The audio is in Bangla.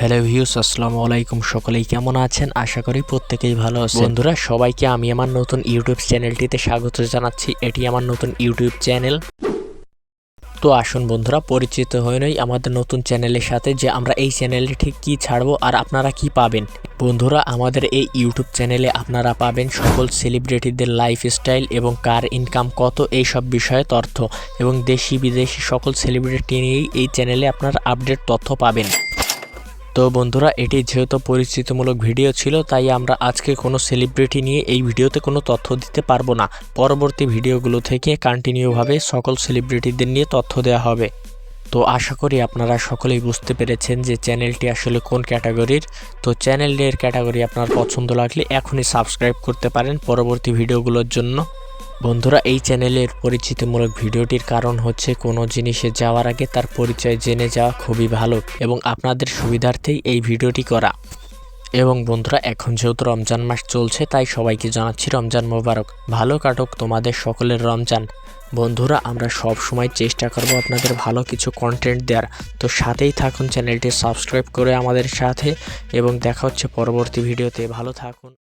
হ্যালো ভিউস আসসালামু আলাইকুম। সকলেই কেমন আছেন? আশা করি প্রত্যেকেই ভালো আছেন। বন্ধুরা, সবাইকে আমি আমার নতুন ইউটিউব চ্যানেলটিতে স্বাগত জানাচ্ছি। এটি আমার নতুন ইউটিউব চ্যানেল। তো আসুন বন্ধুরা, পরিচিত হয়ে নই আমাদের নতুন চ্যানেলের সাথে যে আমরা এই চ্যানেলে ঠিক কী ছাড়বো আর আপনারা কি পাবেন। বন্ধুরা, আমাদের এই ইউটিউব চ্যানেলে আপনারা পাবেন সকল সেলিব্রিটিদের লাইফস্টাইল এবং কার ইনকাম কত এই সব বিষয়ে তথ্য এবং দেশি বিদেশি সকল সেলিব্রিটি নিয়েই এই চ্যানেলে আপনারা আপডেট তথ্য পাবেন। তো বন্ধুরা, এটি যেহেতু পরিচিতিমূলক ভিডিও ছিল, তাই আমরা আজকে কোনো সেলিব্রিটি নিয়ে এই ভিডিওতে কোনো তথ্য দিতে পারব না। পরবর্তী ভিডিওগুলো থেকে কন্টিনিউভাবে সকল সেলিব্রিটিদের নিয়ে তথ্য দেওয়া হবে। তো আশা করি আপনারা সকলেই বুঝতে পেরেছেন যে চ্যানেলটি আসলে কোন ক্যাটাগরির। তো চ্যানেলের ক্যাটাগরি আপনার পছন্দ লাগলে এখনই সাবস্ক্রাইব করতে পারেন পরবর্তী ভিডিওগুলোর জন্য। বন্ধুরা, এই চ্যানেলের পরিচিতিমূলক ভিডিওটির কারণ হচ্ছে কোনো জিনিসে যাওয়ার আগে তার পরিচয় জেনে যাওয়া খুবই ভালো এবং আপনাদের সুবিধার্থেই এই ভিডিওটি করা। এবং বন্ধুরা, এখন যেহেতু রমজান মাস চলছে, তাই সবাইকে জানাচ্ছি রমজান মোবারক। ভালো কাটুক তোমাদের সকলের রমজান। বন্ধুরা, আমরা সব সময় চেষ্টা করব আপনাদের ভালো কিছু কন্টেন্ট দেওয়ার তো সাথেই থাকুন, চ্যানেলটি সাবস্ক্রাইব করে আমাদের সাথে এবং দেখা হচ্ছে পরবর্তী ভিডিওতে। ভালো থাকুন।